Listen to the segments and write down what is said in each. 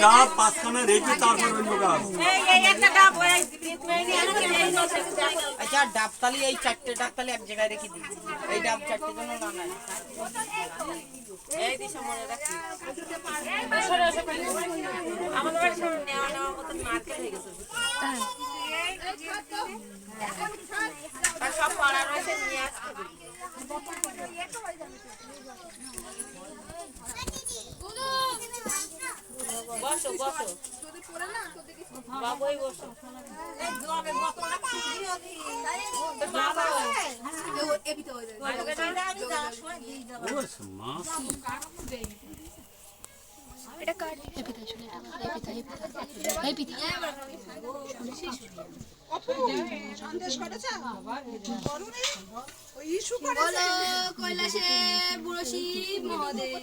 ডাব পাঁচখানা রেখে তারপর অন্য গাছ আচ্ছা ডাবতালি এই চারটে ডাবতালি এক জায়গায় রেখে দিই এই ডাব চারটে জন্য না এই দিশা মনে রাখি আমাদের বাড়ি সব নেওয়া নেওয়া মতন মার্কেট হয়ে গেছে। সব পাড়া রয়েছে নিয়ে আসতে এটা কাট এই পিতা শুনে এই পিতা এই পিতা। এই পিতা কৈলাসে বুড়ো শিব মহাদেব।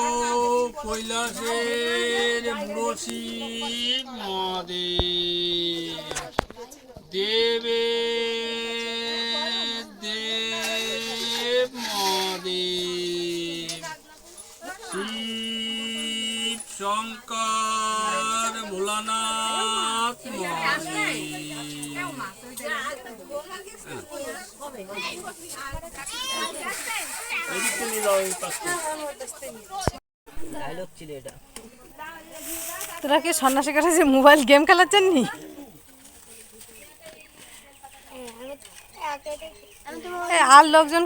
কৈলাসের মুড়সি মহাদেব দেবে দেব মহাদেব শিব শঙ্কর ভোলানাথ মহাদেব ডায়লগ ছিল এটা। তোরা কি সন্ন্যাসী কাছে যে মোবাইল গেম খেলাচ্ছেন নি? আর লোকজন